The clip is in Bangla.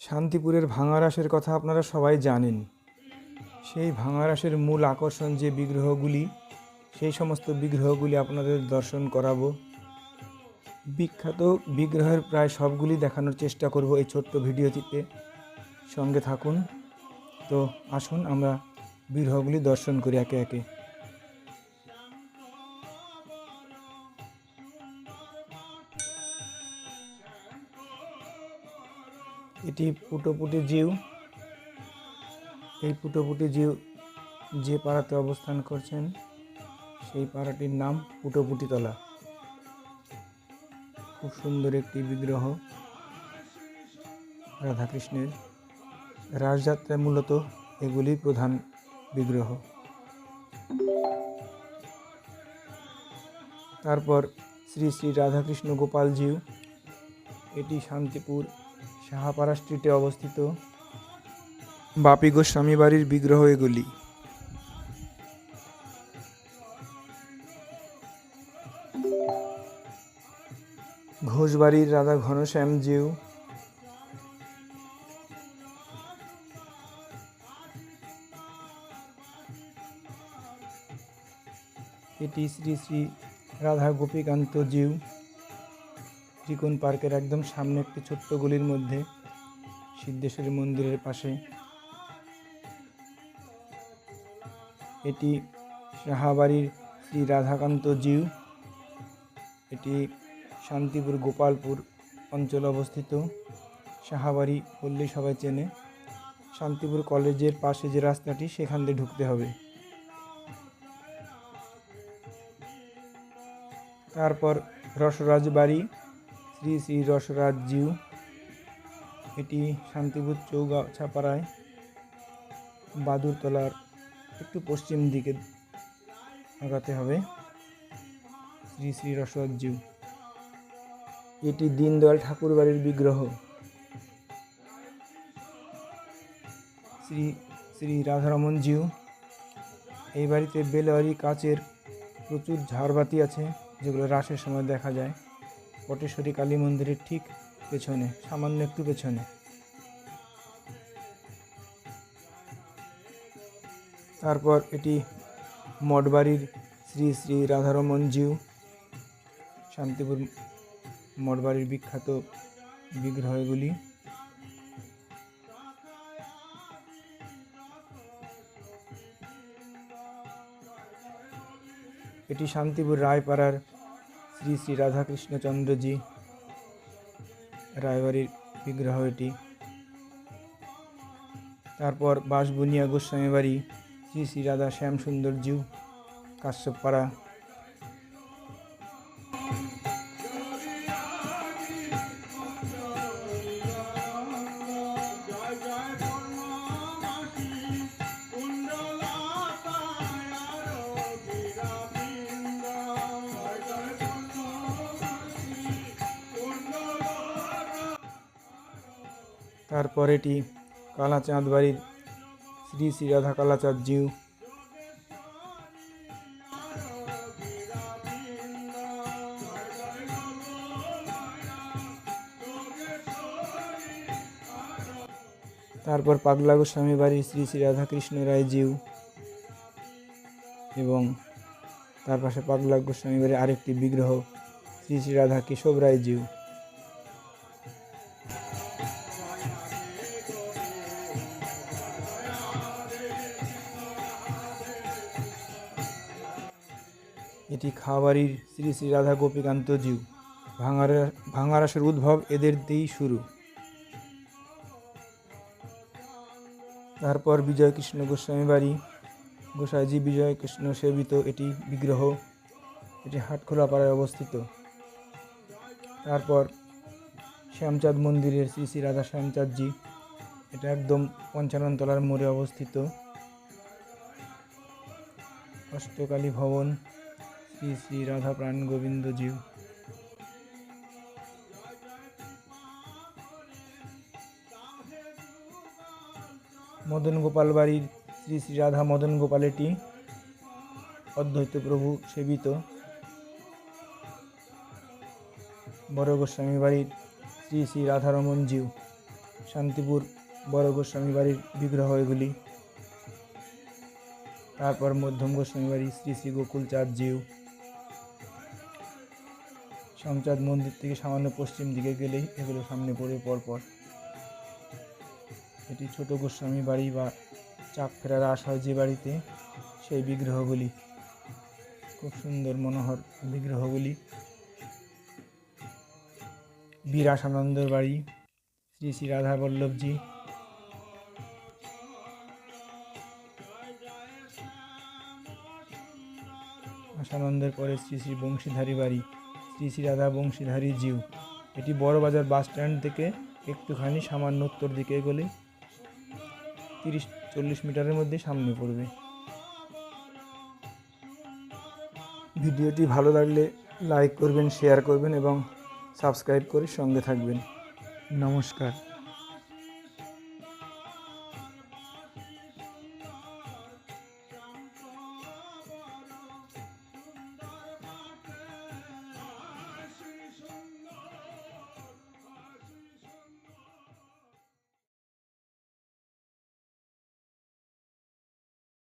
শান্তিপুরের ভাঙারাসের কথা আপনারা সবাই জানেন। সেই ভাঙারাসের মূল আকর্ষণ যে বিগ্রহগুলি, সেই সমস্ত বিগ্রহগুলি আপনাদের দর্শন করাবো। বিখ্যাত বিগ্রহের প্রায় সবগুলি দেখানোর চেষ্টা করব এই ছোট্ট ভিডিওটিতে। সঙ্গে থাকুন। তো আসুন আমরা বিগ্রহগুলি দর্শন করি একে একে। এটি পুটোপুটি জিউ। এই পুটোপুটি জিউ যে পাড়াতে অবস্থান করছেন, সেই পাড়াটির নাম পুটোপুটিতলা। খুব সুন্দর একটি বিগ্রহ রাধাকৃষ্ণের। রাসযাত্রায় মূলত এগুলি প্রধান বিগ্রহ। তারপর শ্রী শ্রী রাধাকৃষ্ণ গোপালজিউ এটি শান্তিপুর সাহাপাড়া স্ট্রিটে অবস্থিত। বাপি গোস্বামী বাড়ির বিগ্রহ এগুলি। ঘোষবাড়ির রাধা ঘনশ্যাম জিউ। এটি শ্রী শ্রী রাধা গোপীকান্ত জিউ। ত্রিকোণ পার্কের একদম সামনে একটি ছোট্ট গলির মধ্যে সিদ্ধেশ্বরী মন্দিরের পাশে। এটি সাহাবাড়ির শ্রী রাধাকান্ত জিউ। এটি শান্তিপুর গোপালপুর অঞ্চলে অবস্থিত। সাহাবাড়ি বললেই সবাই চেনে। শান্তিপুর কলেজের পাশে যে রাস্তাটি, সেখান দিয়ে ঢুকতে হবে। তারপর রসরাজ বাড়ি। শ্রী শ্রী রসরাজ জিউ, এটি শান্তিপুর চৌগাছাপাড়ায় বাদুরতলার একটু পশ্চিম দিকে আগাতে হবে। শ্রী শ্রী রসরাজ জিউ। এটি দীনদয়াল ঠাকুর বাড়ির বিগ্রহ। শ্রী শ্রী রাধারমন জিউ, এই বাড়িতে বেলওয়ারি কাচের প্রচুর ঝাড়বাতি আছে, যেগুলো রাসের সময় দেখা যায়। পটেশ্বরী কালী মন্দিরের ঠিক পেছনে, সামান্য একটু পেছনে। তারপর এটি মঠবাড়ির শ্রী শ্রী রাধারমন জিউ, শান্তিপুর মঠবাড়ির বিখ্যাত বিগ্রহগুলি। এটি শান্তিপুর রায়পাড়ার শ্রী শ্রী রাধাকৃষ্ণচন্দ্রজি রায়বাড়ির বিগ্রহ এটি। তারপর বাঁশবুনিয়া গোস্বামী বাড়ি শ্রী শ্রী রাধা শ্যাম সুন্দরজিউ তারপর এটি কালাচাঁদ বাড়ির শ্রী শ্রী রাধা কালাচাঁদ জিউ। তারপর পাগলা গোস্বামী বাড়ির শ্রী শ্রী রাধাকৃষ্ণ রায় জিউ। এবং তার পাশে পাগলা গোস্বামী বাড়ির আরেকটি বিগ্রহ শ্রী শ্রী রাধা কেশব রায় জিউ। এটি খাওয়ারির শ্রী শ্রী রাধা গোপীকান্ত জিউ। ভাঙারা, ভাঙারাসের উদ্ভব এদের দিয়েই শুরু। তারপর বিজয় কৃষ্ণ গোস্বামী বাড়ি। গোসাইজি বিজয় কৃষ্ণ সেবিত এটি বিগ্রহ। এটি হাটখোলা পাড়ায় অবস্থিত। তারপর শ্যামচাঁদ মন্দিরের শ্রী শ্রী রাধা শ্যামচাঁদজি। এটা একদম পঞ্চানন তলার মোড়ে অবস্থিত। অষ্টকালী ভবন। শ্রী শ্রী রাধা প্রাণ গোবিন্দ জিউ মদন গোপাল বাড়ির শ্রী শ্রী রাধা মদন গোপাল এটি অদ্বৈত প্রভু সেবিত। বড় গোস্বামী বাড়ির শ্রী শ্রী রাধারমন জিউ শান্তিপুর বড় গোস্বামী বাড়ির বিগ্রহ এগুলি। তারপর মধ্যম গোস্বামী বাড়ি শ্রী শ্রী গোকুল চাঁদ জিউ সমচাঁদ মন্দির থেকে সামান্য পশ্চিম দিকে গেলেই এগুলো সামনে পড়ে পরপর। এটি ছোট গোস্বামী বাড়ি বা চাপ ফেরার আশ হয় যে বাড়িতে সেই বিগ্রহগুলি। খুব সুন্দর মনোহর বিগ্রহগুলি। বিরাসানন্দের বাড়ি, শ্রী শ্রী রাধা বল্লভজি। আশানন্দের পরে শ্রী শ্রী বংশীধারী বাড়ি। শ্রী শ্রী রাধা বংশীধারী জিউ। এটি বড়বাজার বাস স্ট্যান্ড থেকে একটুখানি সামান্য উত্তর দিকে এগোলে তিরিশ চল্লিশ মিটারের মধ্যে সামনে পড়বে। ভিডিওটি ভালো লাগলে লাইক করবেন, শেয়ার করবেন এবং সাবস্ক্রাইব করে সঙ্গে থাকবেন। নমস্কার।